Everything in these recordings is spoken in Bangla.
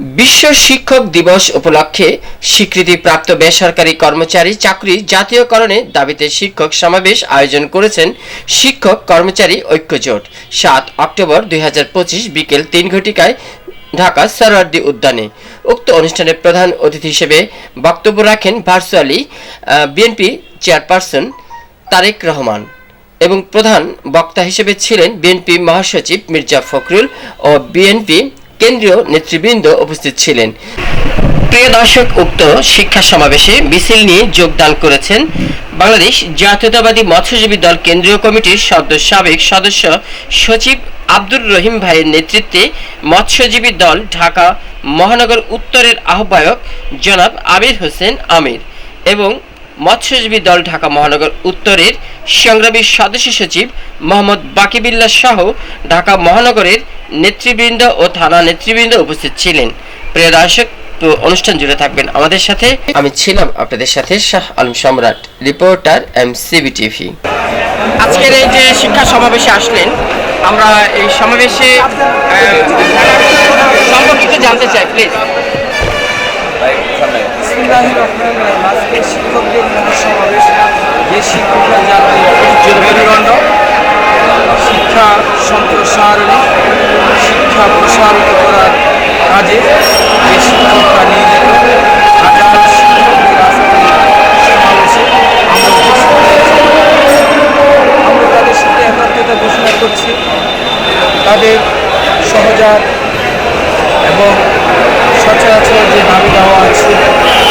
বিশ্ব শিক্ষক দিবস উপলক্ষে স্বীকৃতিপ্রাপ্ত বেসরকারি কর্মচারী চাকরি জাতীয়করণে দাবিতে শিক্ষক সমাবেশ আয়োজন করেছেন শিক্ষক কর্মচারী ঐক্যজোট সাত অক্টোবর দুই হাজার পঁচিশ বিকেল তিন ঘটিকায় ঢাকা সরওয়ার্দী উদ্যানে। উক্ত অনুষ্ঠানে প্রধান অতিথি হিসেবে বক্তব্য রাখেন virtually BNP chairperson Tarique Rahman এবং প্রধান বক্তা হিসেবে ছিলেন বিএনপি মহাসচিব মির্জা ফখরুল ও বিএনপি কেন্দ্রীয় নেতৃবৃন্দ উপস্থিত ছিলেন। প্রিয় দর্শক, উক্ত শিক্ষা সমাবেশে মিছিল নিয়ে যোগদান করেছেন বাংলাদেশ জাতীয়তাবাদী মৎস্যজীবী দল কেন্দ্রীয় কমিটির সদ্য সাবেক সদস্য সচিব আব্দুর রহিম ভাইয়ের নেতৃত্বে মৎস্যজীবী দল ঢাকা মহানগর উত্তরের আহ্বায়ক জনাব আমির হোসেন আমির এবং মৎস্যজীবী দল ঢাকা মহানগর উত্তরের সংগ্রামী সদস্য সচিব মোহাম্মদ বাকিবিল্লা সহ ঢাকা মহানগরের নেতৃবৃন্দ ও থানা নেতৃবৃন্দ উপস্থিত ছিলেন। প্রিয় দর্শক অনুষ্ঠান জুড়ে থাকবেন আমাদের সাথে। আমি ছিলাম আপনাদের সাথে শাহ আলম সম্রাট, রিপোর্টার এম সিবি টিভি। আজকের এই যে শিক্ষা সমাবেশে আসলেন, আমরা এই সমাবেশে সম্পর্কিত জানতে চাই প্লিজ শিক্ষকদের শিক্ষা সম্প্রসারণে শিক্ষা প্রসারিত করার কাজে সমাবেশে আমরা তাদের ঘোষণা করছি। তাদের সহজাত এবং সচরাচর যে দাবি দেওয়া আছে,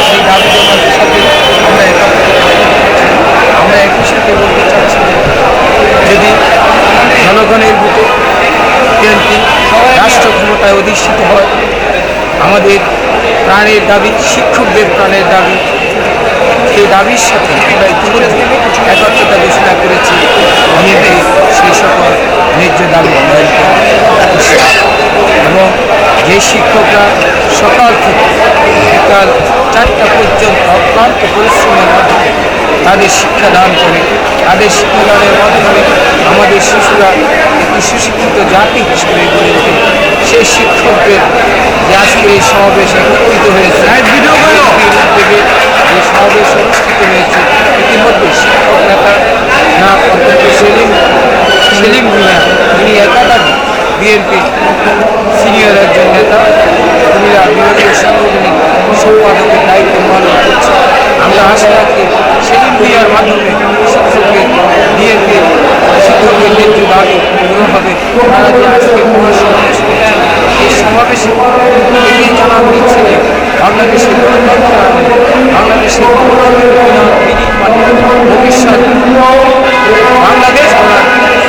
সেই দাবি দেওয়ার সাথে আমরা একাত্মতা ঘোষণা করছি। আমরা একই সাথে বলতে চাচ্ছি যে যদি জনগণের বুকে বিএনপি রাষ্ট্র ক্ষমতায় অধিষ্ঠিত হয় আমাদের প্রাণের দাবি, শিক্ষকদের প্রাণের দাবি, সেই দাবির সাথে আমরা ইতিমধ্যে একাত্মতা ঘোষণা করেছি বিএনপি সেই সকল ন্যায্য দাবি। এবং যে শিক্ষকরা সকাল থেকে বিকাল চারটা পর্যন্ত অক্লান্ত পরিশ্রমের মাধ্যমে তাদের শিক্ষাদান করে তাদের শিক্ষাদানের মাধ্যমে আমাদের শিশুরা একটি সুশিক্ষিত জাতি হিসেবে গড়ে ওঠে। সেই শিক্ষকদের যে আজকে এই সমাবেশে একত্রিত হয়েছে উদ্যোগে যে সমাবেশ অনুষ্ঠিত হয়েছে ইতিমধ্যে শিক্ষক নেতা না সেলিম সেলিম ভূঁইয়া তিনি একাধারে বিএনপি সিনিয়র একজন নেতা কুমিরা বিভাগীয় সাংগঠনিক সম্পাদকের দায়িত্ব পালন করছে আমরা আশা রাখি সেলিম ভূঁইয়ার মাধ্যমে শিক্ষকের বিএনপি শিক্ষকের ন্যায্য দাবি পূরণ হবে। তারা যে করছে এই সমাবেশে এটি জানানো হচ্ছে যে বাংলাদেশের বাংলাদেশের ভবিষ্যৎ, বাংলাদেশ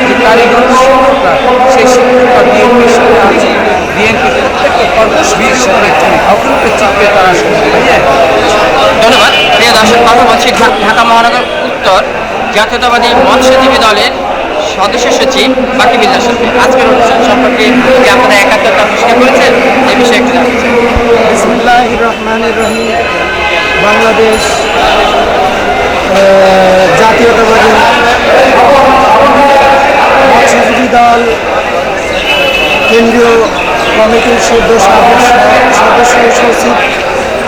যে কারিগর শিক্ষকরা সেই শিক্ষকরা বিএনপির সাথে আছে, বিএনপি প্রত্যেকটা কর্মসূচির সাথে অগ্রপের চিত্রে তারা ধন্যবাদ। প্রিয় দর্শক কথা বলছি ঢাকা মহানগর উত্তর জাতীয়তাবাদী মৎস্যজীবী দলের সদস্য সচিব বাকি বিল্লার সাথে আজকের অনুষ্ঠান সম্পর্কে কি আপনারা একাত্মতা ঘোষণা করেছেন? এই বিষয়ে একটু জানতে চাই। বাংলাদেশ জাতীয়তাবাদী মৎস্যজীবী দল, কেন্দ্রীয় কমিটির সদস্য সদস্য সচিব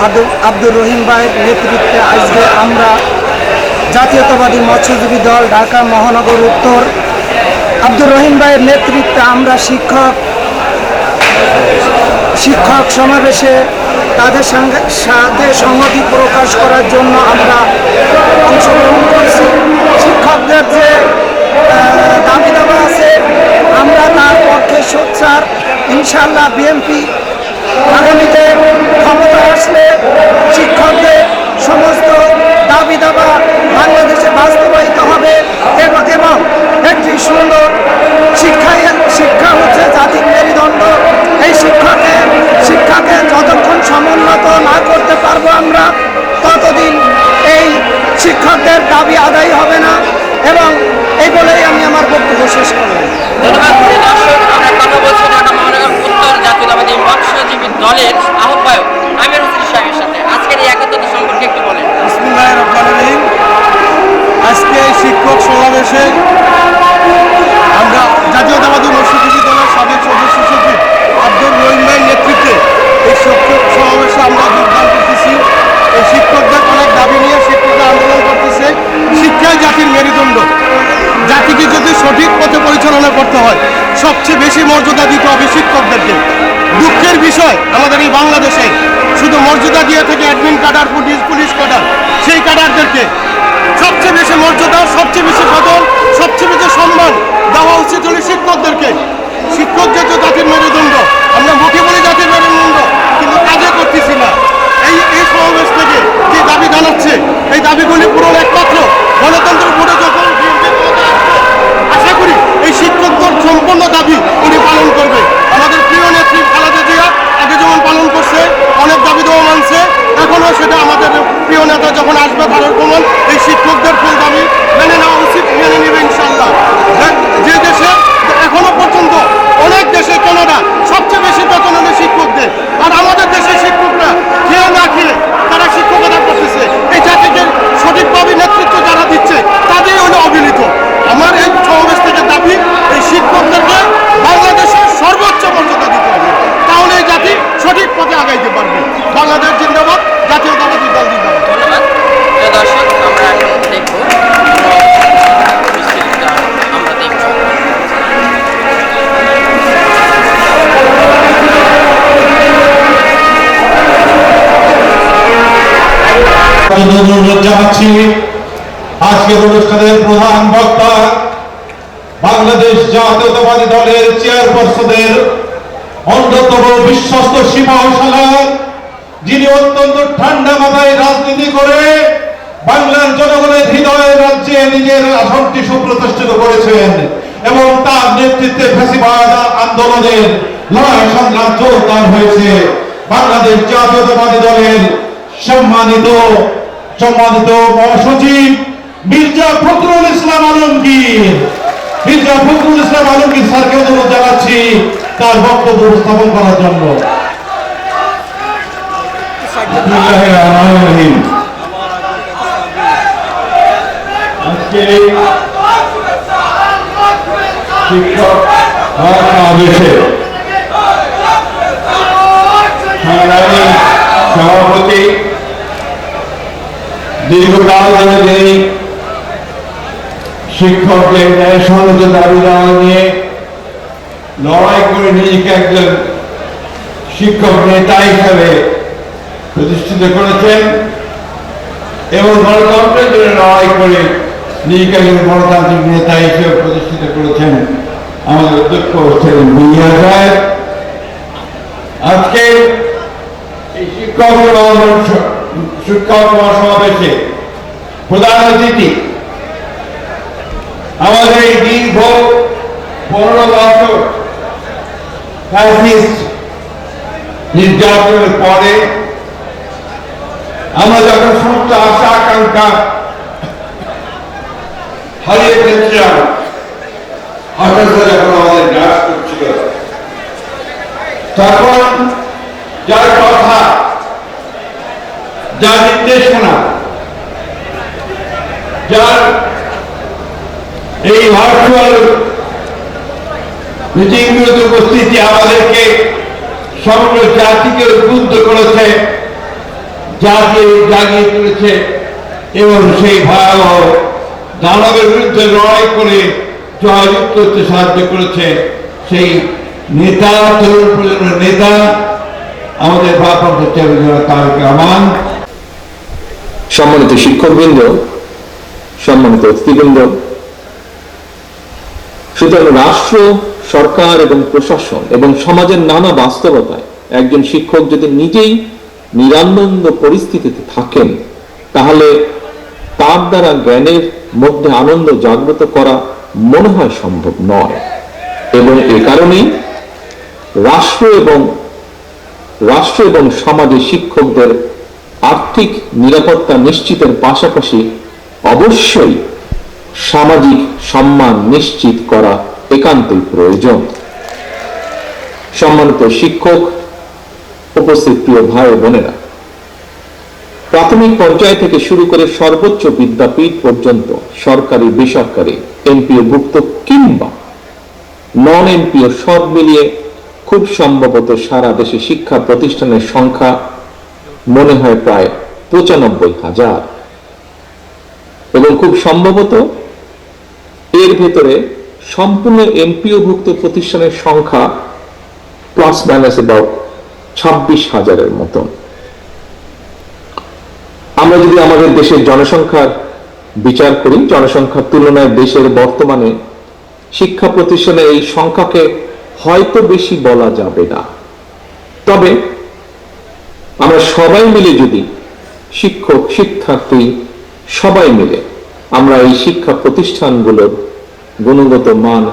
আব্দুর রহিম ভাইয়ের নেতৃত্বে আজকে আমরা জাতীয়তাবাদী মৎস্যজীবী দল ঢাকা মহানগর উত্তর আব্দুর রহিম ভাইয়ের নেতৃত্বে আমরা শিক্ষক শিক্ষক সমাবেশে তাদের সঙ্গে সাথে সংহতি প্রকাশ করার জন্য আমরা অংশগ্রহণ করছি। শিক্ষকদের যে দাবি দাবা আছে, আমরা তার পক্ষে সোচ্চার। ইনশাল্লাহ বিএনপি আগামীতে ক্ষমতা আসলে শিক্ষকদের সমস্ত দাবি দাবা বাংলাদেশে বাস্তবায়িত হবে এবং একটি সুন্দর শিক্ষায় শিক্ষা হচ্ছে জাতির মেরুদণ্ড। এই শিক্ষাকে শিক্ষাকে যতক্ষণ সমুন্নত না করতে পারব আমরা, ততদিন এই শিক্ষকদের দাবি আদায় হবে না এবং এই বলেই আমি আমার বক্তব্য শেষ করব। ধন্যবাদ। প্রিয় দেশে আমরা জাতীয়তাবাদী মৎস্যজীবী দলের সাবেক সদস্য সচিব আব্দুল রহিম ভাইয়ের নেতৃত্বে এই শিক্ষক সমাবেশে আমরা যোগদান করতেছি। এই শিক্ষকদের অনেক দাবি নিয়ে শিক্ষকরা আন্দোলন করতেছে। শিক্ষাই জাতির মেরুদণ্ড। জাতিকে যদি সঠিক পথে পরিচালনা করতে হয়, সবচেয়ে বেশি মর্যাদা দিতে হবে শিক্ষকদেরকে। দুঃখের বিষয়, আমাদের এই বাংলাদেশ অনুরোধ আজকের অনুষ্ঠানের প্রধান বক্তা বাংলাদেশ জাতীয়তাবাদী দলের চেয়ারপারসনের অন্যতম বিশ্বস্ত সিপাহশালার যিনি অত্যন্ত ঠান্ডা মাথায় রাজনীতি করে বাংলার জনগণের হৃদয় রাজ্যে নিজের আসনটি সুপ্রতিষ্ঠিত করেছেন এবং তার নেতৃত্বে ফ্যাসিবাদ আন্দোলনের লড়াই সংগ্রাম জোরদার হয়েছে। বাংলাদেশ জাতীয়তাবাদী দলের সম্মানিত সম্মানিত মহাসচিব মির্জা ফখরুল ইসলাম আলমগীর। মির্জা ফখরুল ইসলাম আলমগীর স্যারকে অনুরোধ জানাচ্ছি তার বক্তব্য উপস্থাপন করার জন্য। বিসমিল্লাহির রহমানির শিক্ষক সমাবেশে সংগ্রামী সভাপতি দীর্ঘকাল ধরে যিনি শিক্ষকদের ন্যায় সনদ দাবি নিয়ে লড়াই করে নিজেকে একজন শিক্ষক নেতা হিসাবে প্রতিষ্ঠিত করেছেন এবং গণতন্ত্রের জন্য লড়াই করে নিজেকে একজন গণতান্ত্রিক নেতা হিসেবে প্রতিষ্ঠিত করেছেন আমাদের অধ্যক্ষ ছিলেন বুনিয়া সাহেব। আজকে এই শিক্ষক শিক্ষক মহাসমাবেশে প্রধান অতিথি। আমাদের এই দীর্ঘ পনেরো বছর নির্যাতনের পরে আমরা যখন সমস্ত আশা, আকাঙ্ক্ষা হারিয়ে ফেলছিলাম হঠাৎ যখন আমাদের গ্রাস করছিল। তখন যার কথা যার নির্দেশনা যার এই ভার্চুয়াল মিটিংগুলোতে উপস্থিতি আমাদেরকে সমগ্র জাতিকে উদ্বুদ্ধ করেছে জাতি জাগিয়ে তুলেছে এবং সেই ভয়াবহ দানবের বিরুদ্ধে লড়াই করে জয়যুক্ত হতে সাহায্য করেছে। সেই নেতা, তরুণ প্রজন্মের নেতা, আমাদের ভারপ্রাপ্ত চেয়ারম্যান তারেক রহমান সম্মানিত শিক্ষকবৃন্দ, সম্মানিত অতিথিবৃন্দ, সুতরাং রাষ্ট্র, সরকার এবং প্রশাসন এবং সমাজের নানা বাস্তবতায় একজন শিক্ষক যদি নিজেই নিরানন্দ পরিস্থিতিতে থাকেন, তাহলে তার দ্বারা জ্ঞানের মধ্যে আনন্দ জাগ্রত করা মনে হয় সম্ভব নয়। এবং এ কারণেই রাষ্ট্র এবং রাষ্ট্র এবং সমাজে শিক্ষকদের আর্থিক নিরাপত্তা নিশ্চিতের পাশাপাশি অবশ্যই সামাজিক সম্মান নিশ্চিত করা একান্তই প্রয়োজন। সম্মানিত শিক্ষক, উপস্থিত প্রিয় ভাই বোনেরা, প্রাথমিক পর্যায় থেকে শুরু করে সর্বোচ্চ বিদ্যাপীঠ পর্যন্ত সরকারি, বেসরকারি এমপিও ভুক্ত কিংবা নন এমপিও সব মিলিয়ে খুব সম্ভবত সারা দেশে শিক্ষা প্রতিষ্ঠানের সংখ্যা মনে হয় প্রায় পঁচানব্বই হাজার। এবং খুব সম্ভবত এর ভেতরে সম্পূর্ণ এমপিও ভুক্ত প্রতিষ্ঠানের সংখ্যা প্লাস মাইনাস অ্যাবাউট ছাব্বিশ হাজারের মতন। আমরা যদি আমাদের দেশের জনসংখ্যার বিচার করি, জনসংখ্যার তুলনায় দেশের বর্তমানে শিক্ষা প্রতিষ্ঠানে এই সংখ্যাকে হয়তো বেশি বলা যাবে না। তবে আমরা সবাই মিলে যদি শিক্ষক, শিক্ষার্থী সবাই মিলে আমরা এই শিক্ষা প্রতিষ্ঠানগুলোর গুণগত মান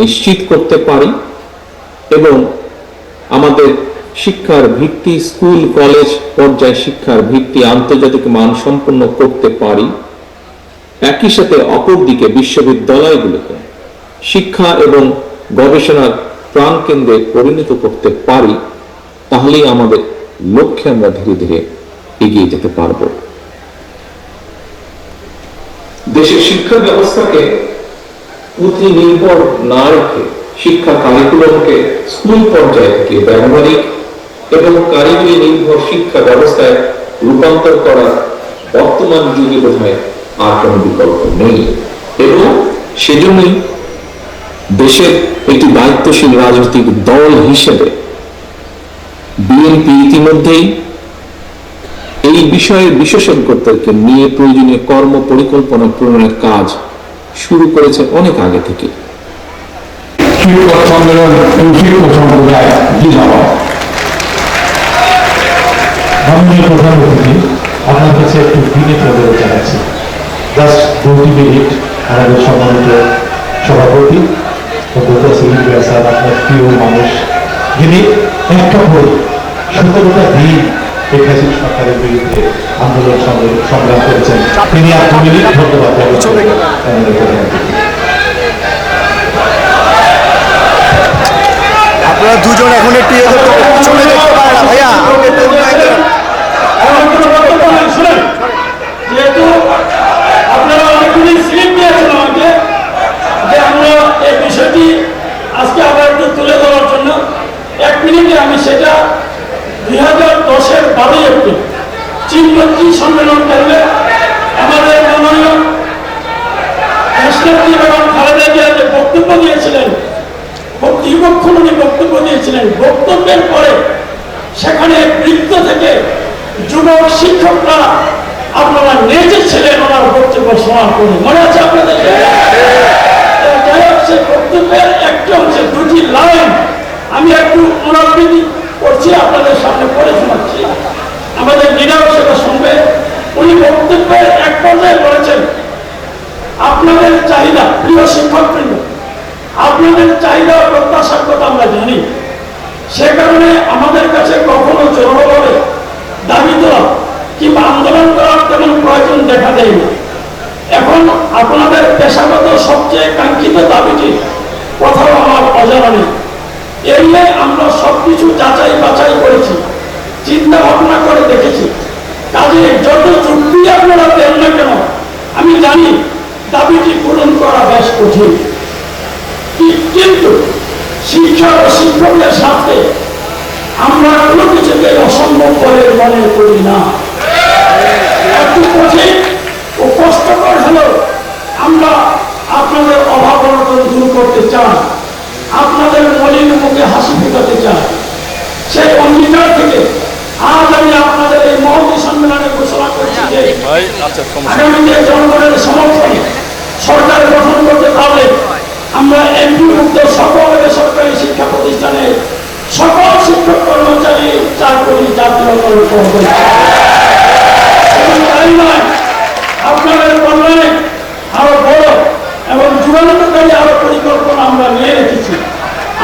নিশ্চিত করতে পারি এবং আমাদের শিক্ষার ভিত্তি, স্কুল, কলেজ পর্যায়ে শিক্ষার ভিত্তি আন্তর্জাতিক মান সম্পন্ন করতে পারি। একই সাথে অপরদিকে বিশ্ববিদ্যালয়গুলোকে শিক্ষা এবং গবেষণার প্রাণকেন্দ্রে পরিণত করতে পারি, তাহলেই আমাদের লক্ষ্যে আমরা ধীরে ধীরে এগিয়ে যেতে পারব। দেশের শিক্ষা ব্যবস্থাকে পুঁথি নির্ভর না রেখে শিক্ষা কারিকুলামকে স্কুল পর্যায়ে থেকে ব্যবহারিক এবং কারিগরি নির্ভর শিক্ষা ব্যবস্থায় রূপান্তর করা বর্তমান যুগে বোধ আর কোনো বিকল্প নেই। এবং সেজন্যই দেশের একটি দায়িত্বশীল রাজনৈতিক দল হিসেবে বিএনপি ইতিমধ্যেই এই বিষয়ের বিশেষজ্ঞদেরকে নিয়ে প্রয়োজনীয় কর্ম পরিকল্পনা প্রণয়নের কাজ শুরু করেছে অনেক আগে থেকে। আপনার কাছে একটু সভাপতি আপনার প্রিয় মানুষ যিনি একটা ভোট সতেরোটা দিন এই সরকারের বিরুদ্ধে আন্দোলন সংগ্রাম- সংগ্রাম করেছেন। তিনি দু ধন্যবাদ আপনারা দুজন এখন একটু এদের চলে যেতে পারে না ভাইয়া আপনি একটু উন্নয়ন করেন। শুনেন যেহেতু আপনারা অনেকগুলি স্লিপ দিয়েছেন আমাকে যে আমরা এই বিষয়টি আজকে আবার একটু তুলে ধরার জন্য এক মিনিটে আমি সেটা দুই হাজার দশের বারোই এপ্রিল চীনমন্ত্রী সম্মেলন করলে আমাদের মাননীয় রাষ্ট্রপতি এবং খালেদা বক্তব্য দিয়েছিলেন উনি বক্তব্য দিয়েছিলেন, বক্তব্যের পরে সেখানে বৃত্ত থেকে যুবক শিক্ষকরা আপনারা নেচেছিলেন ওনার বক্তব্য শোনার করে মনে আছে আপনাদের? যাই হোক, সেই বক্তব্যের একটা অংশে, দুটি লাইন আমি একটু পুনরাবৃত্তি করছি, আপনাদের সামনে পড়ে শোনাচ্ছি। আমাদের লিডারও সেটা শুনবে। উনি বক্তব্যের এক পর্যায়ে বলেছেন, আপনাদের চাহিদা প্রিয় শিক্ষকবৃন্দ আপনাদের চাহিদা প্রত্যাশার কথা আমরা জানি। সে কারণে আমাদের কাছে কখনো জোরবলে দাবি তোলা কিংবা আন্দোলন করার তেমন প্রয়োজন দেখা দেয় না এখন আপনাদের পেশাগত সবচেয়ে কাঙ্ক্ষিত দাবিটি কোথাও আমার অজানা নেই। এই নিয়ে আমরা সবকিছু যাচাই বাছাই করেছি। চিন্তা ভাবনা করে দেখেছি। কাজে যত যুক্তি আপনারা দেন না কেন, আমি জানি দাবিটি পূরণ করা বেশ কঠিন। কিন্তু শিক্ষা ও শিক্ষকদের সাথে আমরা কোনো কিছুকে অসম্ভব বলে মনে করি না। একটু কঠিন ও কষ্টকর হলেও আমরা আপনাদের অভাব অনটন দূর করতে চাই। আপনাদের মলিন মুখে হাসি ফোটাতে চাই। সেই অঙ্গীকার থেকে তাই আচ্ছা জনগণের সমর্থনে সরকার গঠন করতে পারলে আমরা এমপিভুক্ত সকল বেসরকারি শিক্ষা প্রতিষ্ঠানে সকল শিক্ষক কর্মচারী চার কোটি জাতীয় তাই নয়, আপনাদের কল্যাণে আরও বড় এবং যুগান্তকারী আরও পরিকল্পনা আমরা নিয়ে রেখেছি